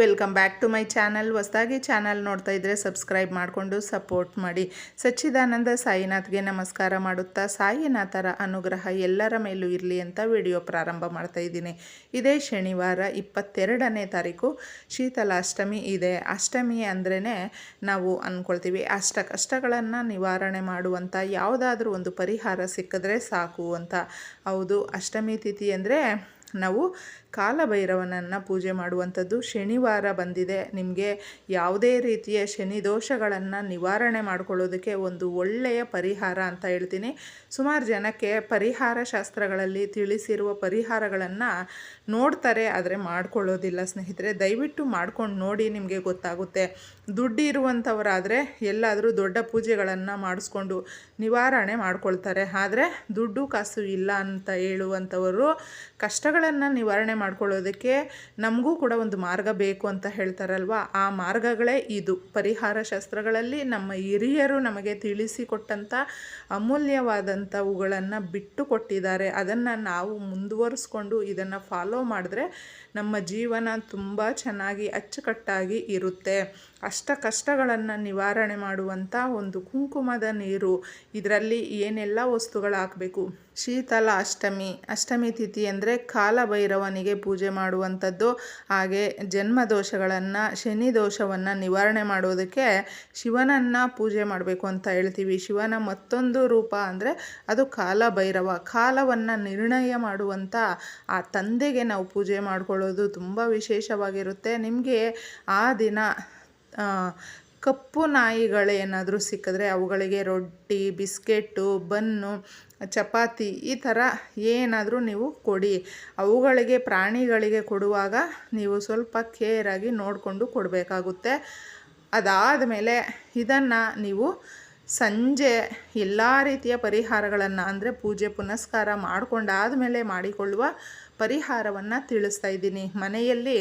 Welcome back to my channel. ಹೊಸದಾಗಿ channel ನೋಡ್ತಾ ಇದ್ದರೆ ಸಬ್ಸ್ಕ್ರೈಬ್ ಮಾಡಿಕೊಂಡು ಸಪೋರ್ಟ್ ಮಾಡಿ. ಸಚ್ಚಿದಾನಂದ ಸಾಯಿನಾಥ್ಗೆ ನಮಸ್ಕಾರ ಮಾಡುತ್ತಾ ಸಾಯಿನಾಥರ ಅನುಗ್ರಹ ಎಲ್ಲರ ಮೇಲೂ ಇರಲಿ ಅಂತ ವಿಡಿಯೋ ಪ್ರಾರಂಭ ಮಾಡ್ತಾ ಇದ್ದೀನಿ. ಇದೇ ಶನಿವಾರ ಇಪ್ಪತ್ತೆರಡನೇ ತಾರೀಕು ಶೀತಲಾಷ್ಟಮಿ ಇದೆ. ಅಷ್ಟಮಿ ಅಂದ್ರೇ ನಾವು ಅಂದ್ಕೊಳ್ತೀವಿ ಅಷ್ಟ ಕಷ್ಟಗಳನ್ನು ನಿವಾರಣೆ ಮಾಡುವಂಥ ಯಾವುದಾದ್ರೂ ಒಂದು ಪರಿಹಾರ ಸಿಕ್ಕಿದ್ರೆ ಸಾಕು ಅಂತ. ಹೌದು, ಅಷ್ಟಮಿ ತಿಥಿ ಅಂದರೆ ನಾವು ಕಾಲಭೈರವನನ್ನು ಪೂಜೆ ಮಾಡುವಂಥದ್ದು ಶನಿವಾರ ಬಂದಿದೆ. ನಿಮಗೆ ಯಾವುದೇ ರೀತಿಯ ಶನಿ ದೋಷಗಳನ್ನು ನಿವಾರಣೆ ಮಾಡಿಕೊಳ್ಳೋದಕ್ಕೆ ಒಂದು ಒಳ್ಳೆಯ ಪರಿಹಾರ ಅಂತ ಹೇಳ್ತೀನಿ. ಸುಮಾರು ಜನಕ್ಕೆ ಪರಿಹಾರ ಶಾಸ್ತ್ರಗಳಲ್ಲಿ ತಿಳಿಸಿರುವ ಪರಿಹಾರಗಳನ್ನು ನೋಡ್ತಾರೆ, ಆದರೆ ಮಾಡ್ಕೊಳ್ಳೋದಿಲ್ಲ ಸ್ನೇಹಿತರೆ. ದಯವಿಟ್ಟು ಮಾಡ್ಕೊಂಡು ನೋಡಿ ನಿಮಗೆ ಗೊತ್ತಾಗುತ್ತೆ. ದುಡ್ಡು ಇರುವಂಥವರಾದರೆ ಎಲ್ಲಾದರೂ ದೊಡ್ಡ ಪೂಜೆಗಳನ್ನು ಮಾಡಿಸ್ಕೊಂಡು ನಿವಾರಣೆ ಮಾಡ್ಕೊಳ್ತಾರೆ. ಆದರೆ ದುಡ್ಡು ಕಾಸು ಇಲ್ಲ ಅಂತ ಹೇಳುವಂಥವರು ಕಷ್ಟಗಳನ್ನು ನಿವಾರಣೆ ಮಾಡ್ಕೊಳ್ಳೋದಕ್ಕೆ ನಮಗೂ ಕೂಡ ಒಂದು ಮಾರ್ಗ ಬೇಕು ಅಂತ ಹೇಳ್ತಾರಲ್ವ? ಆ ಮಾರ್ಗಗಳೇ ಇದು. ಪರಿಹಾರ ಶಾಸ್ತ್ರಗಳಲ್ಲಿ ನಮ್ಮ ಹಿರಿಯರು ನಮಗೆ ತಿಳಿಸಿಕೊಟ್ಟಂಥ ಅಮೂಲ್ಯವಾದಂಥವುಗಳನ್ನು ಬಿಟ್ಟು ಕೊಟ್ಟಿದ್ದಾರೆ ಅದನ್ನು ನಾವು ಮುಂದುವರಿಸ್ಕೊಂಡು ಇದನ್ನು ಫಾಲೋ ಮಾಡಿದ್ರೆ ನಮ್ಮ ಜೀವನ ತುಂಬ ಚೆನ್ನಾಗಿ ಅಚ್ಚುಕಟ್ಟಾಗಿ ಇರುತ್ತೆ. ಅಷ್ಟ ಕಷ್ಟಗಳನ್ನು ನಿವಾರಣೆ ಮಾಡುವಂಥ ಒಂದು ಕುಂಕುಮದ ನೀರು. ಇದರಲ್ಲಿ ಏನೆಲ್ಲ ವಸ್ತುಗಳು ಹಾಕಬೇಕು ಶೀತಲ ಅಷ್ಟಮಿ. ಅಷ್ಟಮಿ ತಿಥಿ ಅಂದರೆ ಕಾಲಭೈರವನಿಗೆ ಪೂಜೆ ಮಾಡುವಂಥದ್ದು. ಹಾಗೆ ಜನ್ಮ ದೋಷಗಳನ್ನು ಶನಿ ದೋಷವನ್ನು ನಿವಾರಣೆ ಮಾಡೋದಕ್ಕೆ ಶಿವನನ್ನು ಪೂಜೆ ಮಾಡಬೇಕು ಅಂತ ಹೇಳ್ತೀವಿ. ಶಿವನ ಮತ್ತೊಂದು ರೂಪ ಅಂದರೆ ಅದು ಕಾಲಭೈರವ. ಕಾಲವನ್ನು ನಿರ್ಣಯ ಮಾಡುವಂಥ ಆ ತಂದೆಗೆ ನಾವು ಪೂಜೆ ಮಾಡಿಕೊಳ್ಳೋದು. ತುಂಬ ವಿಶೇಷವಾಗಿರುತ್ತೆ. ನಿಮಗೆ ಆ ದಿನ ಕಪ್ಪು ನಾಯಿಗಳೇನಾದರೂ ಸಿಕ್ಕಿದ್ರೆ ಅವುಗಳಿಗೆ ರೊಟ್ಟಿ ಬಿಸ್ಕೆಟ್ಟು ಬನ್ನು, ಚಪಾತಿ ಈ ಥರ ಏನಾದರೂ ನೀವು ಕೊಡಿ. ಅವುಗಳಿಗೆ, ಪ್ರಾಣಿಗಳಿಗೆ ಕೊಡುವಾಗ ನೀವು ಸ್ವಲ್ಪ ಕೇರಾಗಿ ನೋಡಿಕೊಂಡು ಕೊಡಬೇಕಾಗುತ್ತೆ. ಅದಾದ ಮೇಲೆ ಇದನ್ನು ನೀವು ಸಂಜೆ ಎಲ್ಲ ರೀತಿಯ ಪರಿಹಾರಗಳನ್ನು ಅಂದರೆ ಪೂಜೆ ಪುನಸ್ಕಾರ ಮಾಡಿಕೊಂಡಾದ ಮೇಲೆ ಮಾಡಿಕೊಳ್ಳುವ ಪರಿಹಾರವನ್ನು ತಿಳಿಸ್ತಾ ಇದ್ದೀನಿ. ಮನೆಯಲ್ಲಿ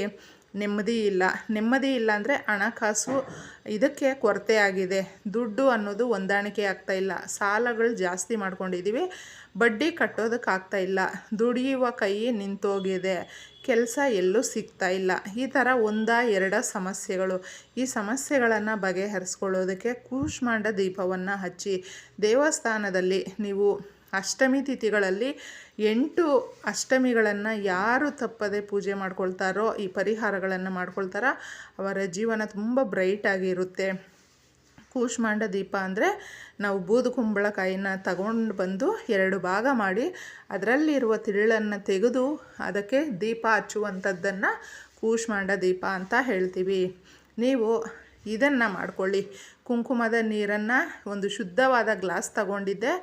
ನೆಮ್ಮದಿ ಇಲ್ಲ. ನೆಮ್ಮದಿ ಇಲ್ಲ ಅಂದರೆ ಹಣಕಾಸು ಇದಕ್ಕೆ ಕೊರತೆ ಆಗಿದೆ. ದುಡ್ಡು ಅನ್ನೋದು ಹೊಂದಾಣಿಕೆ ಆಗ್ತಾ ಇಲ್ಲ. ಸಾಲಗಳು ಜಾಸ್ತಿ ಮಾಡ್ಕೊಂಡಿದ್ದೀವಿ ಬಡ್ಡಿ ಕಟ್ಟೋದಕ್ಕಾಗ್ತಾ ಇಲ್ಲ. ದುಡಿಯುವ ಕೈ ನಿಂತೋಗಿದೆ. ಕೆಲಸ ಎಲ್ಲೂ ಸಿಗ್ತಾ ಇಲ್ಲ. ಈ ಥರ ಒಂದ ಎರಡ ಸಮಸ್ಯೆಗಳು. ಈ ಸಮಸ್ಯೆಗಳನ್ನು ಬಗೆಹರಿಸ್ಕೊಳ್ಳೋದಕ್ಕೆ ಕೂಷ್ಮಾಂಡ ದೀಪವನ್ನು ಹಚ್ಚಿ ದೇವಸ್ಥಾನದಲ್ಲಿ ನೀವು ಅಷ್ಟಮಿ ತಿಥಿಗಳಲ್ಲಿ ಎಂಟು ಅಷ್ಟಮಿಗಳನ್ನು ಯಾರು ತಪ್ಪದೆ ಪೂಜೆ ಮಾಡ್ಕೊಳ್ತಾರೋ ಈ ಪರಿಹಾರಗಳನ್ನು ಮಾಡ್ಕೊಳ್ತಾರೋ, ಅವರ ಜೀವನ ತುಂಬ ಬ್ರೈಟಾಗಿರುತ್ತೆ ಕೂಷ್ಮಾಂಡ ದೀಪ ಅಂದರೆ ನಾವು ಬೂದು ಕುಂಬಳಕಾಯಿನ ತಗೊಂಡು ಬಂದು ಎರಡು ಭಾಗ ಮಾಡಿ ಅದರಲ್ಲಿರುವ ತಿರುಳನ್ನು ತೆಗೆದು ಅದಕ್ಕೆ ದೀಪ ಹಚ್ಚುವಂಥದ್ದನ್ನು ಕೂಷ್ಮಾಂಡ ದೀಪ ಅಂತ ಹೇಳ್ತೀವಿ. ನೀವು ಇದನ್ನು ಮಾಡ್ಕೊಳ್ಳಿ. ಕುಂಕುಮದ ನೀರನ್ನು ಒಂದು ಶುದ್ಧವಾದ ಗ್ಲಾಸ್ ತಗೊಂಡಿದ್ದೆ.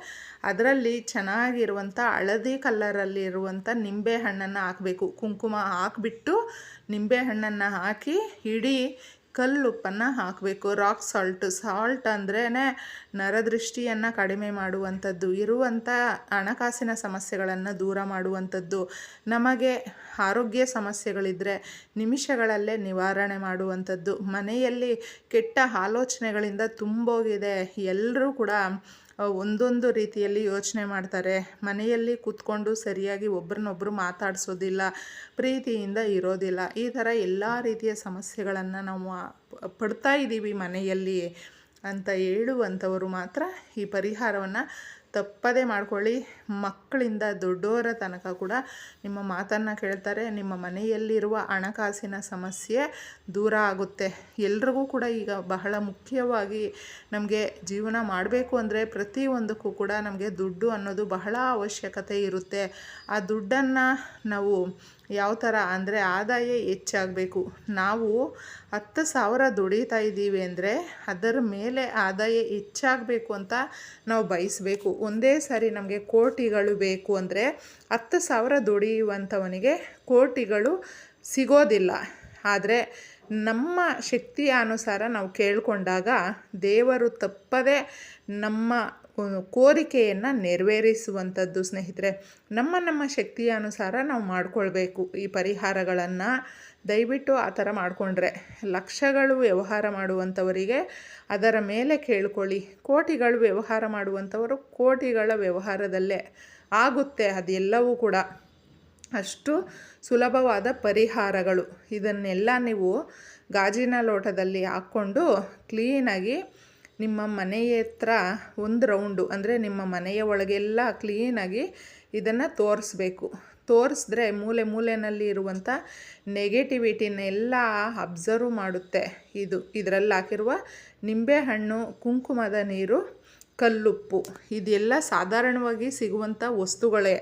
ಅದರಲ್ಲಿ ಚೆನ್ನಾಗಿರುವಂಥ ಹಳದಿ ಕಲ್ಲರಲ್ಲಿರುವಂಥ ನಿಂಬೆ ಹಣ್ಣನ್ನು ಹಾಕಬೇಕು. ಕುಂಕುಮ ಹಾಕಿಬಿಟ್ಟು ನಿಂಬೆ ಹಣ್ಣನ್ನು ಹಾಕಿ, ಇಡೀ ಕಲ್ಲುಪ್ಪನ್ನು ಹಾಕಬೇಕು. Rock salt. ಸಾಲ್ಟ್ ಅಂದ್ರೇ ನರದೃಷ್ಟಿಯನ್ನು ಕಡಿಮೆ ಮಾಡುವಂಥದ್ದು, ಇರುವಂಥ ಹಣಕಾಸಿನ ಸಮಸ್ಯೆಗಳನ್ನು ದೂರ ಮಾಡುವಂಥದ್ದು. ನಮಗೆ ಆರೋಗ್ಯ ಸಮಸ್ಯೆಗಳಿದ್ದರೆ ನಿಮಿಷಗಳಲ್ಲೇ ನಿವಾರಣೆ ಮಾಡುವಂಥದ್ದು. ಮನೆಯಲ್ಲಿ ಕೆಟ್ಟ ಆಲೋಚನೆಗಳಿಂದ ತುಂಬೋಗಿದೆ. ಎಲ್ಲರೂ ಕೂಡ ಒಂದೊಂದು ರೀತಿಯಲ್ಲಿ ಯೋಚನೆ ಮಾಡ್ತಾರೆ. ಮನೆಯಲ್ಲಿ ಕೂತ್ಕೊಂಡು ಸರಿಯಾಗಿ ಒಬ್ರನ್ನೊಬ್ಬರು ಮಾತಾಡಿಸೋದಿಲ್ಲ, ಪ್ರೀತಿಯಿಂದ ಇರೋದಿಲ್ಲ. ಈ ಥರ ಎಲ್ಲ ರೀತಿಯ ಸಮಸ್ಯೆಗಳನ್ನು ನಾವು ಪಡ್ತಾ ಇದ್ದೀವಿ ಮನೆಯಲ್ಲಿ ಅಂತ ಹೇಳುವಂಥವರು ಮಾತ್ರ ಈ ಪರಿಹಾರವನ್ನು ತಪ್ಪದೇ ಮಾಡ್ಕೊಳ್ಳಿ. ಮಕ್ಕಳಿಂದ ದೊಡ್ಡವರ ತನಕ ಕೂಡ ನಿಮ್ಮ ಮಾತನ್ನು ಕೇಳ್ತಾರೆ. ನಿಮ್ಮ ಮನೆಯಲ್ಲಿರುವ ಹಣಕಾಸಿನ ಸಮಸ್ಯೆ ದೂರ ಆಗುತ್ತೆ. ಎಲ್ರಿಗೂ ಕೂಡ ಈಗ ಬಹಳ ಮುಖ್ಯವಾಗಿ ನಮಗೆ ಜೀವನ ಮಾಡಬೇಕು ಅಂದರೆ ಪ್ರತಿಯೊಂದಕ್ಕೂ ಕೂಡ ನಮಗೆ ದುಡ್ಡು ಅನ್ನೋದು ಬಹಳ ಅವಶ್ಯಕತೆ ಇರುತ್ತೆ. ಆ ದುಡ್ಡನ್ನು ನಾವು ಯಾವ ಥರ ಅಂದರೆ ಆದಾಯ ಹೆಚ್ಚಾಗಬೇಕು. ನಾವು ಹತ್ತು ಸಾವಿರ ದುಡಿತಾ ಇದ್ದೀವಿ ಅಂದರೆ ಅದರ ಮೇಲೆ ಆದಾಯ ಹೆಚ್ಚಾಗಬೇಕು ಅಂತ ನಾವು ಬಯಸಬೇಕು. ಒಂದೇ ಸಾರಿ ನಮಗೆ ಕೋಟಿಗಳು ಬೇಕು ಅಂದರೆ ಹತ್ತು ಸಾವಿರ ದುಡಿಯುವಂಥವನಿಗೆ ಕೋಟಿಗಳು ಸಿಗೋದಿಲ್ಲ. ಆದರೆ ನಮ್ಮ ಶಕ್ತಿಯ ಅನುಸಾರ ನಾವು ಕೇಳಿಕೊಂಡಾಗ ದೇವರು ತಪ್ಪದೆ ನಮ್ಮ ಕೋರಿಕೆಯನ್ನು ನೆರವೇರಿಸುವಂಥದ್ದು, ಸ್ನೇಹಿತರೆ. ನಮ್ಮ ನಮ್ಮ ಶಕ್ತಿಯ ಅನುಸಾರ ನಾವು ಮಾಡಿಕೊಳ್ಬೇಕು. ಈ ಪರಿಹಾರಗಳನ್ನು ದಯವಿಟ್ಟು ಆ ಥರ ಮಾಡಿಕೊಂಡ್ರೆ ಲಕ್ಷಗಳು ವ್ಯವಹಾರ ಮಾಡುವಂಥವರಿಗೆ ಅದರ ಮೇಲೆ ಕೇಳ್ಕೊಳ್ಳಿ. ಕೋಟಿಗಳು ವ್ಯವಹಾರ ಮಾಡುವಂಥವರು ಕೋಟಿಗಳ ವ್ಯವಹಾರದಲ್ಲೇ ಆಗುತ್ತೆ. ಅದೆಲ್ಲವೂ ಕೂಡ ಅಷ್ಟು ಸುಲಭವಾದ ಪರಿಹಾರಗಳು. ಇದನ್ನೆಲ್ಲ ನೀವು ಗಾಜಿನ ಲೋಟದಲ್ಲಿ ಹಾಕ್ಕೊಂಡು ಕ್ಲೀನಾಗಿ ನಿಮ್ಮ ಮನೆಯ ಹತ್ರ ಒಂದು ರೌಂಡು, ಅಂದರೆ ನಿಮ್ಮ ಮನೆಯ ಒಳಗೆಲ್ಲ ಕ್ಲೀನಾಗಿ ಇದನ್ನು ತೋರಿಸ್ಬೇಕು. ತೋರಿಸಿದ್ರೆ ಮೂಲೆ ಮೂಲೆಯಲ್ಲಿ ಇರುವಂಥ ನೆಗೆಟಿವಿಟಿನೆಲ್ಲ ಅಬ್ಸರ್ವ್ ಮಾಡುತ್ತೆ. ಇದು, ಇದರಲ್ಲಿ ಹಾಕಿರುವ ನಿಂಬೆಹಣ್ಣು ಕುಂಕುಮದ ನೀರು, ಕಲ್ಲುಪ್ಪು, ಇದೆಲ್ಲ ಸಾಧಾರಣವಾಗಿ ಸಿಗುವಂಥ ವಸ್ತುಗಳೇ.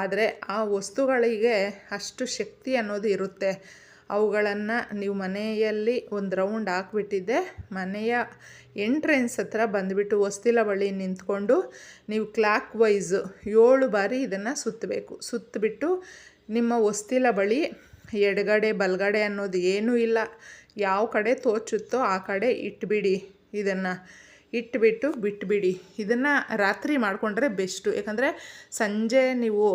ಆದರೆ ಆ ವಸ್ತುಗಳಿಗೆ ಅಷ್ಟು ಶಕ್ತಿ ಅನ್ನೋದು ಇರುತ್ತೆ. ಅವುಗಳನ್ನು ನೀವು ಮನೆಯಲ್ಲಿ ಒಂದು ರೌಂಡ್ ಹಾಕ್ಬಿಟ್ಟಿದ್ದೆ. ಮನೆಯ ಎಂಟ್ರೆನ್ಸ್ ಹತ್ರ ಬಂದುಬಿಟ್ಟು ಹೊಸ್ತಿಲ ಬಳಿ ನಿಂತ್ಕೊಂಡು ನೀವು ಕ್ಲಾಕ್ ವೈಸು ಏಳು ಬಾರಿ ಇದನ್ನು ಸುತ್ತಬೇಕು. ಸುತ್ತಬಿಟ್ಟು ನಿಮ್ಮ ಹೊಸ್ತಿಲ ಬಳಿ ಎಡಗಡೆ, ಬಲಗಡೆ ಅನ್ನೋದು ಏನೂ ಇಲ್ಲ. ಯಾವ ಕಡೆ ತೋಚುತ್ತೋ ಆ ಕಡೆ ಇಟ್ಬಿಡಿ ಇದನ್ನು. ಇಟ್ಬಿಟ್ಟು ಬಿಟ್ಬಿಡಿ. ಇದನ್ನು ರಾತ್ರಿ ಮಾಡಿಕೊಂಡ್ರೆ ಬೆಸ್ಟು ಯಾಕಂದರೆ ಸಂಜೆ ನೀವು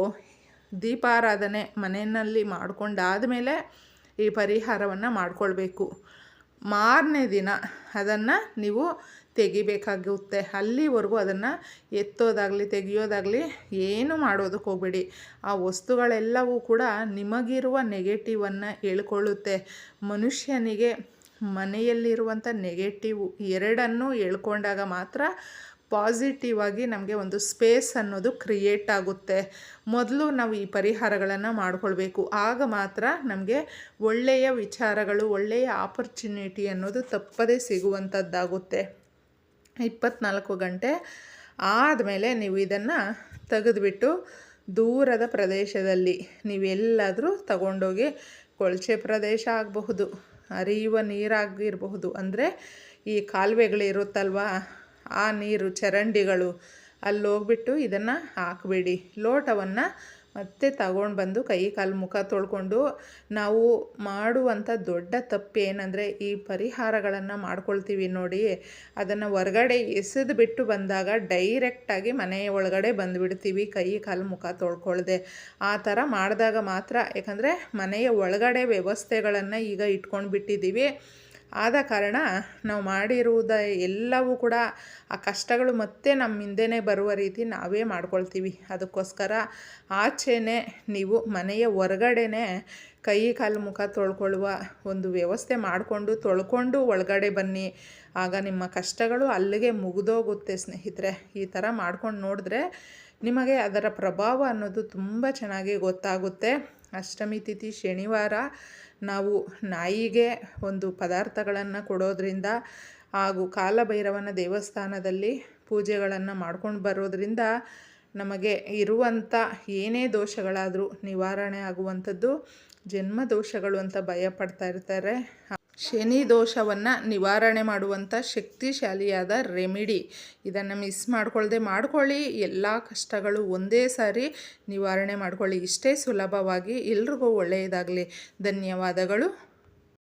ದೀಪಾರಾಧನೆ ಮನೆಯಲ್ಲಿ ಮಾಡ್ಕೊಂಡಾದಮೇಲೆ ಈ ಪರಿಹಾರವನ್ನು ಮಾಡಿಕೊಳ್ಬೇಕು. ಮಾರನೇ ದಿನ ಅದನ್ನು ನೀವು ತೆಗಿಬೇಕಾಗುತ್ತೆ ಅಲ್ಲಿವರೆಗೂ ಅದನ್ನು ಎತ್ತೋದಾಗಲಿ, ತೆಗಿಯೋದಾಗಲಿ ಏನು ಮಾಡೋದಕ್ಕೆ ಹೋಗಬೇಡಿ. ಆ ವಸ್ತುಗಳೆಲ್ಲವೂ ಕೂಡ ನಿಮಗಿರುವ ನೆಗೆಟಿವನ್ನು ಹೇಳ್ಕೊಳ್ಳುತ್ತೆ. ಮನುಷ್ಯನಿಗೆ ಮನೆಯಲ್ಲಿರುವಂಥ ನೆಗೆಟಿವ್ ಎರಡನ್ನೂ ಹೇಳ್ಕೊಂಡಾಗ ಮಾತ್ರ ಪಾಸಿಟಿವ್ ಆಗಿ ನಮಗೆ ಒಂದು ಸ್ಪೇಸ್ ಅನ್ನೋದು ಕ್ರಿಯೇಟ್ ಆಗುತ್ತೆ. ಮೊದಲು ನಾವು ಈ ಪರಿಹಾರಗಳನ್ನು ಮಾಡಿಕೊಳ್ಬೇಕು. ಆಗ ಮಾತ್ರ ನಮಗೆ ಒಳ್ಳೆಯ ವಿಚಾರಗಳು, ಒಳ್ಳೆಯ ಆಪರ್ಚುನಿಟಿ ಅನ್ನೋದು ತಪ್ಪದೇ ಸಿಗುವಂಥದ್ದಾಗುತ್ತೆ ಇಪ್ಪತ್ನಾಲ್ಕು ಗಂಟೆ ಆದಮೇಲೆ ನೀವು ಇದನ್ನು ತೆಗೆದುಬಿಟ್ಟು ದೂರದ ಪ್ರದೇಶದಲ್ಲಿ ನೀವೆಲ್ಲಾದರೂ ತಗೊಂಡೋಗಿ ಕೊಳಚೆ ಪ್ರದೇಶ ಆಗಬಹುದು, ಹರಿಯುವ ನೀರಾಗಿರಬಹುದು. ಅಂದರೆ ಈ ಕಾಲುವೆಗಳಿರುತ್ತಲ್ವ ಆ ನೀರು ಚರಂಡಿಗಳು ಅಲ್ಲಿ ಹೋಗ್ಬಿಟ್ಟು ಇದನ್ನು ಹಾಕಬೇಡಿ. ಲೋಟವನ್ನು ಮತ್ತೆ ತಗೊಂಡು ಬಂದು ಕೈ ಕಾಲು ಮುಖ ತೊಳ್ಕೊಂಡು ನಾವು ಮಾಡುವಂಥ ದೊಡ್ಡ ತಪ್ಪು ಏನಂದರೆ ಈ ಪರಿಹಾರಗಳನ್ನು ಮಾಡ್ಕೊಳ್ತೀವಿ ನೋಡಿ. ಅದನ್ನು ಹೊರಗಡೆ ಎಸೆದು ಬಿಟ್ಟು ಬಂದಾಗ ಡೈರೆಕ್ಟಾಗಿ ಮನೆಯ ಒಳಗಡೆ ಬಂದುಬಿಡ್ತೀವಿ ಕೈ ಕಾಲು ಮುಖ ತೊಳ್ಕೊಳ್ದೆ. ಆ ಥರ ಮಾಡಿದಾಗ ಮಾತ್ರ, ಯಾಕಂದರೆ ಮನೆಯ ಒಳಗಡೆ ವ್ಯವಸ್ಥೆಗಳನ್ನು ಈಗ ಇಟ್ಕೊಂಡು ಬಿಟ್ಟಿದ್ದೀವಿ ಆದ ಕಾರಣ ನಾವು ಮಾಡಿರುವುದ ಎಲ್ಲವೂ ಕೂಡ ಆ ಕಷ್ಟಗಳು ಮತ್ತೆ ನಮ್ಮ ಹಿಂದೆನೇ ಬರುವ ರೀತಿ ನಾವೇ ಮಾಡ್ಕೊಳ್ತೀವಿ. ಅದಕ್ಕೋಸ್ಕರ ಆಚೆನೇ ನೀವು ಮನೆಯ ಹೊರಗಡೆನೇ ಕೈ ಕಾಲು ಮುಖ ತೊಳ್ಕೊಳ್ಳುವ ಒಂದು ವ್ಯವಸ್ಥೆ ಮಾಡಿಕೊಂಡು ತೊಳ್ಕೊಂಡು ಒಳಗಡೆ ಬನ್ನಿ. ಆಗ ನಿಮ್ಮ ಕಷ್ಟಗಳು ಅಲ್ಲಿಗೆ ಮುಗಿದೋಗುತ್ತೆ ಸ್ನೇಹಿತರೆ. ಈ ಥರ ಮಾಡ್ಕೊಂಡು ನೋಡಿದ್ರೆ ನಿಮಗೆ ಅದರ ಪ್ರಭಾವ ಅನ್ನೋದು ತುಂಬ ಚೆನ್ನಾಗಿ ಗೊತ್ತಾಗುತ್ತೆ. ಅಷ್ಟಮಿ ತಿಥಿ ಶನಿವಾರ ನಾವು ನಾಯಿಗೆ ಒಂದು ಪದಾರ್ಥಗಳನ್ನು ಕೊಡೋದ್ರಿಂದ ಹಾಗೂ ಕಾಲಭೈರವನ ದೇವಸ್ಥಾನದಲ್ಲಿ ಪೂಜೆಗಳನ್ನು ಮಾಡ್ಕೊಂಡು ಬರೋದ್ರಿಂದ ನಮಗೆ ಇರುವಂಥ ಏನೇ ದೋಷಗಳಾದರೂ ನಿವಾರಣೆ ಆಗುವಂಥದ್ದು ಜನ್ಮ ದೋಷಗಳು ಅಂತ ಭಯ ಪಡ್ತಾ ಇರ್ತಾರೆ. ಶನಿ ದೋಷವನ್ನು ನಿವಾರಣೆ ಮಾಡುವಂಥ ಶಕ್ತಿಶಾಲಿಯಾದ ರೆಮಿಡಿ. ಇದನ್ನು ಮಿಸ್ ಮಾಡ್ಕೊಳ್ದೆ ಮಾಡ್ಕೊಳ್ಳಿ. ಎಲ್ಲ ಕಷ್ಟಗಳು ಒಂದೇ ಸಾರಿ ನಿವಾರಣೆ ಮಾಡ್ಕೊಳ್ಳಿ. ಇಷ್ಟೇ ಸುಲಭವಾಗಿ ಎಲ್ರಿಗೂ ಒಳ್ಳೆಯದಾಗಲಿ. ಧನ್ಯವಾದಗಳು.